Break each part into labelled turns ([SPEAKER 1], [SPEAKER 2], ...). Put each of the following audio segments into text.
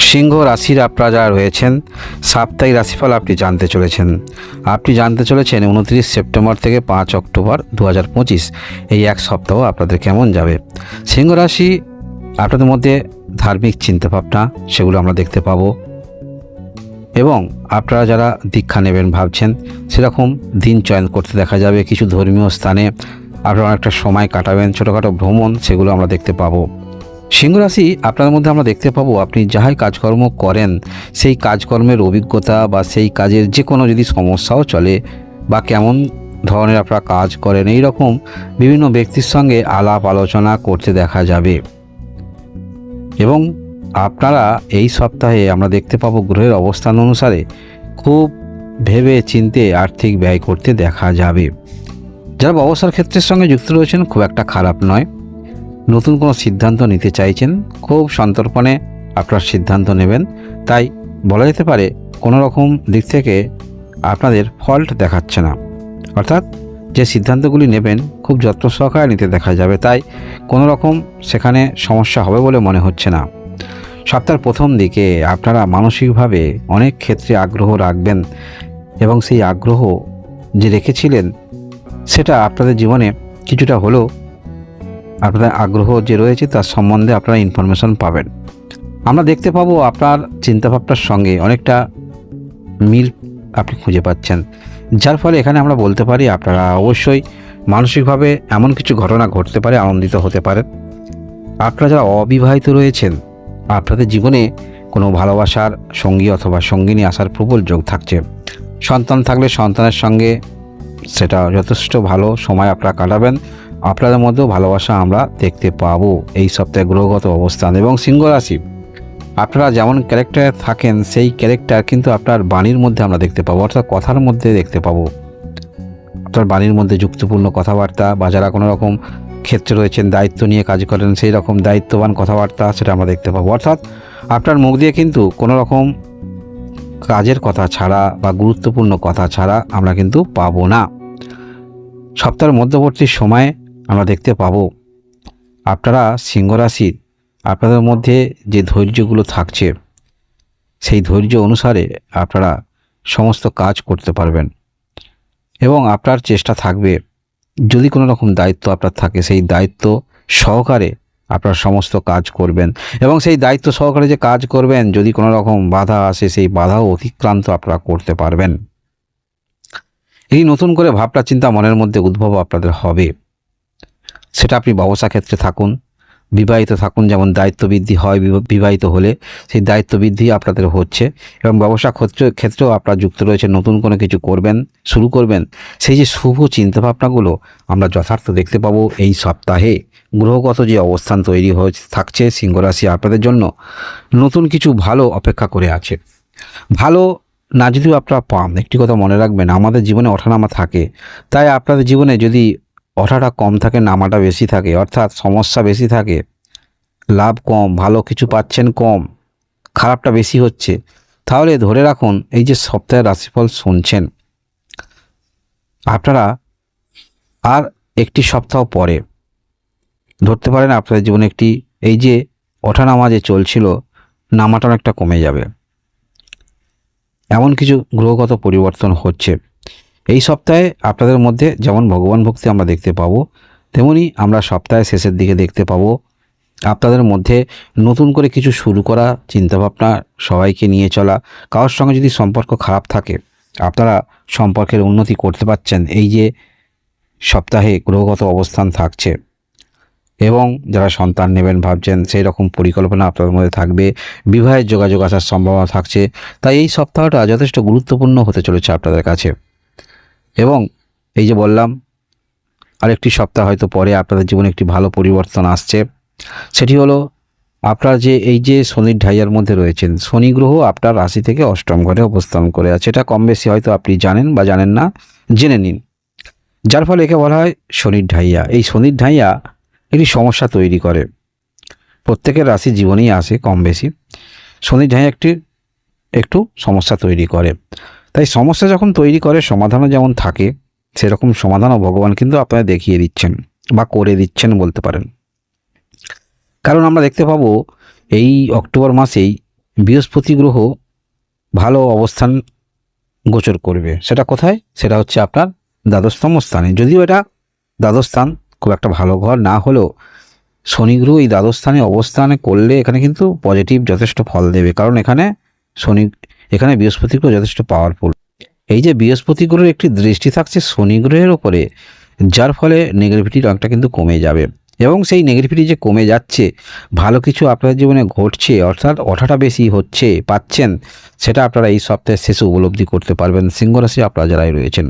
[SPEAKER 1] সিংহ রাশির আপনারা যারা রয়েছেন, সাপ্তাহিক রাশিফল আপনি জানতে চলেছেন। আপনি জানতে চলেছেন উনত্রিশ সেপ্টেম্বর থেকে পাঁচ অক্টোবর দু হাজার পঁচিশ। এই এক সপ্তাহ আপনাদের কেমন যাবে? সিংহ রাশি আপনাদের মধ্যে ধার্মিক চিন্তাভাবনা, সেগুলো আমরা দেখতে পাবো। এবং আপনারা যারা দীক্ষা নেবেন ভাবছেন, সেরকম দিন চয়ন করতে দেখা যাবে। কিছু ধর্মীয় স্থানে আপনারা অনেকটা সময় কাটাবেন। ছোটোখাটো ভ্রমণ, সেগুলো আমরা দেখতে পাবো। সিংহ রাশি আপনাদের মধ্যে আমরা দেখতে পাবো আপনি যাহাই কাজকর্ম করেন, সেই কাজকর্মের অভিজ্ঞতা বা সেই কাজের যে কোনো যদি সমস্যাও চলে বা কেমন ধরনের আপনারা কাজ করেন, এই রকম বিভিন্ন ব্যক্তির সঙ্গে আলাপ আলোচনা করতে দেখা যাবে। এবং আপনারা এই সপ্তাহে আমরা দেখতে পাবো গ্রহের অবস্থান অনুসারে খুব ভেবে চিনতে আর্থিক ব্যয় করতে দেখা যাবে। যারা ব্যবসার ক্ষেত্রের সঙ্গে যুক্ত রয়েছেন, খুব একটা খারাপ নয়। নতুন কোনো সিদ্ধান্ত নিতে চাইছেন, খুব সন্তর্পণে আপনার সিদ্ধান্ত নেবেন। তাই বলা যেতে পারে, কোনো রকম দিক থেকে আপনাদের ফল্ট দেখাচ্ছে না। অর্থাৎ যে সিদ্ধান্তগুলি নেবেন, খুব যত্ন সহকারে নিতে দেখা যাবে। তাই কোনো রকম সেখানে সমস্যা হবে বলে মনে হচ্ছে না। সপ্তাহের প্রথম দিকে আপনারা মানসিকভাবে অনেক ক্ষেত্রে আগ্রহ রাখবেন এবং সেই আগ্রহ যে রেখেছিলেন, সেটা আপনাদের জীবনে কিছুটা হলেও আপনাদের আগ্রহ যে রয়েছে তার সম্বন্ধে আপনারা ইনফরমেশন পাবেন। আমরা দেখতে পাবো আপনার চিন্তাভাবনার সঙ্গে অনেকটা মিল আপনি খুঁজে পাচ্ছেন। যার ফলে এখানে আমরা বলতে পারি, আপনারা অবশ্যই মানসিকভাবে এমন কিছু ঘটনা ঘটতে পারে, আনন্দিত হতে পারেন। আপনারা যারা অবিবাহিত রয়েছেন, আপনাদের জীবনে কোনো ভালোবাসার সঙ্গী অথবা সঙ্গিনী আসার প্রবল যোগ থাকছে। সন্তান থাকলে সন্তানের সঙ্গে সেটা যথেষ্ট ভালো সময় আপনারা কাটাবেন। আপনাদের মধ্যেও ভালোবাসা আমরা দেখতে পাবো এই সপ্তাহে গ্রহগত অবস্থান এবং সিংহ রাশি। আপনারা যেমন ক্যারেক্টারে থাকেন, সেই ক্যারেক্টার কিন্তু আপনার বাণীর মধ্যে আমরা দেখতে পাবো, অর্থাৎ কথার মধ্যে দেখতে পাবো। আপনার বাণীর মধ্যে যুক্তিপূর্ণ কথাবার্তা বা যারা কোনো রকম ক্ষেত্রে রয়েছেন, দায়িত্ব নিয়ে কাজ করেন, সেই রকম দায়িত্ববান কথাবার্তা সেটা আমরা দেখতে পাবো। অর্থাৎ আপনার মুখ দিয়ে কিন্তু কোনো রকম কাজের কথা ছাড়া বা গুরুত্বপূর্ণ কথা ছাড়া আমরা কিন্তু পাবো না। সপ্তাহের মধ্যবর্তী সময়ে আমরা দেখতে পাবো। আপনারা সিংহ রাশির আপনাদের মধ্যে যে ধৈর্যগুলো থাকছে, সেই ধৈর্য অনুসারে আপনারা সমস্ত কাজ করতে পারবেন। এবং আপনার চেষ্টা থাকবে, যদি কোনো রকম দায়িত্ব আপনার থাকে, সেই দায়িত্ব সহকারে আপনার সমস্ত কাজ করবেন। এবং সেই দায়িত্ব সহকারে যে কাজ করবেন, যদি কোনো রকম বাধা আসে, সেই বাধাও অতিক্রান্ত আপনারা করতে পারবেন। এই নতুন করে ভাবনা চিন্তা মনের মধ্যে উদ্ভব আপনাদের হবে। সেটা আপনি ব্যবসা ক্ষেত্রে থাকুন, বিবাহিত থাকুন, যেমন দায়িত্ব বৃদ্ধি হয়, বিব- বিবাহিত হলে সেই দায়িত্ব বৃদ্ধি আপনাদের হচ্ছে এবং ব্যবসা ক্ষেত্রে, ক্ষেত্রেও আপনারা যুক্ত রয়েছে নতুন কোনো কিছু করবেন, শুরু করবেন, সেই যে শুভ চিন্তাভাবনাগুলো আমরা যথার্থ দেখতে পাবো এই সপ্তাহে। গ্রহগত যে অবস্থান তৈরি হয়ে থাকছে সিংহরাশি আপনাদের জন্য, নতুন কিছু ভালো অপেক্ষা করে আছে। ভালো না যদিও আপনারা পান, একটি কথা মনে রাখবেন, আমাদের জীবনে ওঠানামা থাকে, তাই আপনাদের জীবনে যদি ওঠাটা কম থাকে, নামাটা বেশি থাকে, অর্থাৎ সমস্যা বেশি থাকে। লাভ কম, ভালো কিছু পাচ্ছেন কম, খারাপটা বেশি হচ্ছে। তাহলে ধরে রাখুন, এই যে সপ্তাহের রাশিফল শুনছেন, আপনারা আর একটি সপ্তাহ পরে ধরতে পারেন আপনাদের জীবনে একটি, এই যে ওঠানামা যে চলছিল নামাটা অনেকটা কমে যাবে। এমন কিছু গ্রহগত পরিবর্তন হচ্ছে। এই সপ্তাহে আপনাদের মধ্যে যেমন ভগবান ভক্তি আমরা দেখতে পাবো, তেমনি আমরা সপ্তাহের শেষের দিকে দেখতে পাবো। আপনাদের মধ্যে নতুন করে কিছু শুরু করা চিন্তাভাবনা সবাইকে নিয়ে চলা, কারোর সঙ্গে যদি সম্পর্ক খারাপ থাকে, আপনারা সম্পর্কের উন্নতি করতে পারছেন, এই যে সপ্তাহে গ্রহগত অবস্থান থাকছে। এবং যারা সন্তান নেবেন ভাবছেন, সেই রকম পরিকল্পনা আপনাদের মধ্যে থাকবে, বিবাহের যোগাযোগ আসার সম্ভাবনা থাকছে। তাই এই সপ্তাহটা যথেষ্ট গুরুত্বপূর্ণ হতে চলেছে আপনাদের কাছে। এবং এই যে বললাম, আরেকটি সপ্তাহ হয়তো পরে আপনাদের জীবনে একটি ভালো পরিবর্তন আসছে। সেটি হলো, আপনার যে, এই যে শনির ঢাইয়ার মধ্যে রয়েছেন, শনি গ্রহ আপনার রাশি থেকে অষ্টম ঘরে অবস্থান করে আছে। এটা কম বেশি হয়তো আপনি জানেন বা জানেন না, জেনে নিন। যার ফলে একে বলা হয় শনির ঢাইয়া। এই শনির ঢাইয়া একটি সমস্যা তৈরি করে। প্রত্যেকের রাশি জীবনেই আসে কম বেশি। শনির ঢাইয়া একটি, একটু সমস্যা তৈরি করে। তাই সমস্যা যখন তৈরি করে, সমাধানও যেমন থাকে, সেরকম সমাধানও ভগবান কিন্তু আপনারা দেখিয়ে দিচ্ছেন বা করে দিচ্ছেন বলতে পারেন। কারণ আমরা দেখতে পাবো, এই অক্টোবর মাসেই বৃহস্পতি গ্রহ ভালো অবস্থান গোচর করবে। সেটা কোথায়? সেটা হচ্ছে আপনার দ্বাদশতম স্থানে। যদিও এটা দ্বাদশ স্থান, খুব একটা ভালো ঘর না হলেও শনি গ্রহ এই দ্বাদশ স্থানে অবস্থানে করলে এখানে কিন্তু পজিটিভ যথেষ্ট ফল দেবে। কারণ এখানে শনি এখানে বৃহস্পতি গ্রহ যথেষ্ট পাওয়ারফুল এই যে বৃহস্পতি গ্রহের একটি দৃষ্টি থাকছে শনি গ্রহের ওপরে, যার ফলে নেগেটিভিটির রঙটা কিন্তু কমে যাবে। এবং সেই নেগেটিভিটি যে কমে যাচ্ছে, ভালো কিছু আপনাদের জীবনে ঘটছে, অর্থাৎ অঠাটা বেশি হচ্ছে, পাচ্ছেন, সেটা আপনারা এই সপ্তাহের শেষে উপলব্ধি করতে পারবেন। সিংহ রাশি আপনারা যারাই রয়েছেন।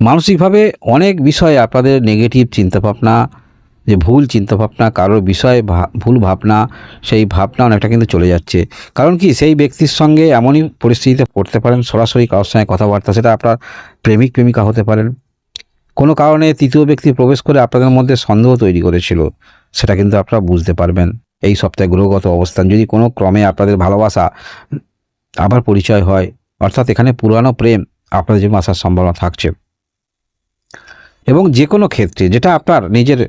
[SPEAKER 1] মানসিকভাবে অনেক বিষয়ে আপনাদের নেগেটিভ চিন্তাভাবনা যে ভুল চিন্তাভাবনা কারোর বিষয়ে ভুল ভাবনা, সেই ভাবনা অনেকটা কিন্তু চলে যাচ্ছে। কারণ কি, সেই ব্যক্তির সঙ্গে এমনই পরিস্থিতিতে পড়তে পারেন, সরাসরি কারোর সঙ্গে কথাবার্তা, সেটা আপনার প্রেমিক, প্রেমিকা হতে পারেন। কোনো কারণে তৃতীয় ব্যক্তি প্রবেশ করে আপনাদের মধ্যে সন্দেহ তৈরি করেছিল, সেটা কিন্তু আপনারা বুঝতে পারবেন। এই সপ্তাহে গ্রহগত অবস্থান, যদি কোনো ক্রমে আপনাদের ভালোবাসা আবার পরিচয় হয়, অর্থাৎ এখানে পুরানো প্রেম আপনাদের জীবনে আসার সম্ভাবনা থাকছে। এবং যে কোনো ক্ষেত্রে, যেটা আপনার নিজের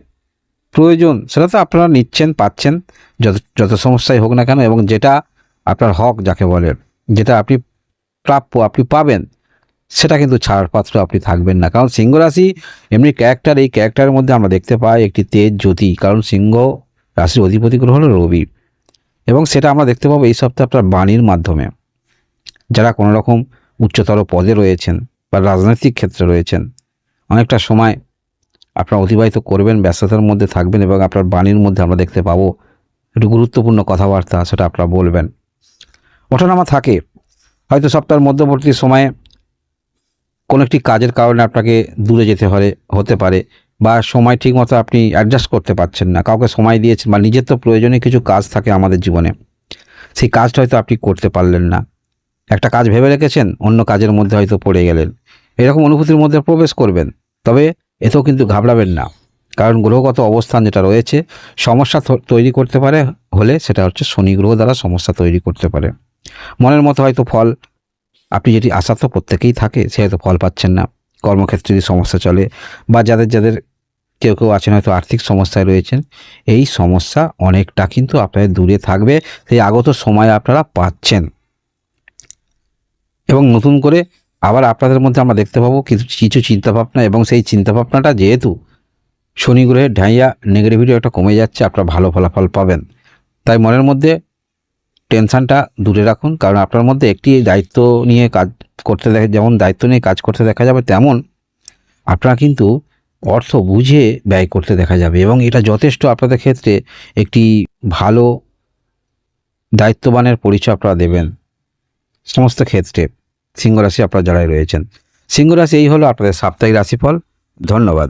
[SPEAKER 1] প্রয়োজন, সেটা তো আপনারা নিচ্ছেন, পাচ্ছেন, যত যত সমস্যাই হোক না কেন, এবং যেটা আপনার হক যাকে বলেন যেটা আপনি প্রাপ্য, আপনি পাবেন, সেটা কিন্তু ছাড়ার পাত্র আপনি থাকবেন না। কারণ সিংহ রাশি, এমনি ক্যারেক্টার এই ক্যারেক্টারের মধ্যে আমরা দেখতে পাই একটি তেজ জ্যোতি, কারণ সিংহ রাশির অধিপতি গ্রহ হলো রবি। এবং সেটা আমরা দেখতে পাবো এই সপ্তাহে আপনার বাণীর মাধ্যমে। যারা কোনো রকম উচ্চতর পদে রয়েছেন বা রাজনৈতিক ক্ষেত্রে রয়েছেন, অনেকটা সময় আপনারা অতিবাহিত করবেন, ব্যস্ততার মধ্যে থাকবেন এবং আপনার বাণীর মধ্যে আমরা দেখতে পাবো একটু গুরুত্বপূর্ণ কথাবার্তা সেটা আপনারা বলবেন। ওঠানামা থাকে। হয়তো সপ্তাহের মধ্যবর্তী সময়ে কোনো একটি কাজের কারণে আপনাকে দূরে যেতে হলে, হতে পারে বা সময় ঠিকমতো আপনি অ্যাডজাস্ট করতে পারছেন না, কাউকে সময় দিয়েছেন বা নিজের তো প্রয়োজনীয় কিছু কাজ থাকে আমাদের জীবনে। সেই কাজটা হয়তো আপনি করতে পারলেন না। একটা কাজ ভেবে রেখেছেন, অন্য কাজের মধ্যে হয়তো পড়ে গেলেন। এরকম অনুভূতির মধ্যে প্রবেশ করবেন। তবে এতেও কিন্তু ঘাবড়াবেন না। কারণ গ্রহগত অবস্থান যেটা রয়েছে, সমস্যা তৈরি করতে পারে হলে সেটা হচ্ছে শনি গ্রহ দ্বারা সমস্যা তৈরি করতে পারে। মনের মতো হয়তো ফল, আপনি যেটি আশা তো প্রত্যেকেই থাকে, সে হয়তো ফল পাচ্ছেন না। কর্মক্ষেত্রে যদি সমস্যা চলে বা যাদের যাদের কেউ কেউ আছেন হয়তো আর্থিক সমস্যায় রয়েছেন, এই সমস্যা অনেকটা কিন্তু আপনাদের দূরে থাকবে। সেই আগত সময় আপনারা পাচ্ছেন। এবং নতুন করে আবার আপনাদের মধ্যে আমরা দেখতে পাবো কিছু কিছু চিন্তাভাবনা এবং সেই চিন্তাভাবনাটা যেহেতু শনি গ্রহের ঢাইয়া নেগেটিভিটি একটা কমে যাচ্ছে, আপনারা ভালো ফলাফল পাবেন। তাই মনের মধ্যে টেনশানটা দূরে রাখুন, কারণ আপনার মধ্যে একটি দায়িত্ব নিয়ে কাজ করতে দেখা, যেমন দায়িত্ব নিয়ে কাজ করতে দেখা যাবে, তেমন আপনারা কিন্তু অর্থ বুঝে ব্যয় করতে দেখা যাবে এবং এটা যথেষ্ট আপনাদের ক্ষেত্রে একটি ভালো দায়িত্ববানের পরিচয় আপনারা দেবেন সমস্ত ক্ষেত্রে। সিংহ রাশি আপনারা যারাই রয়েছেন। সিংহ রাশি এই হলো আপনাদের সাপ্তাহিক রাশিফল। ধন্যবাদ।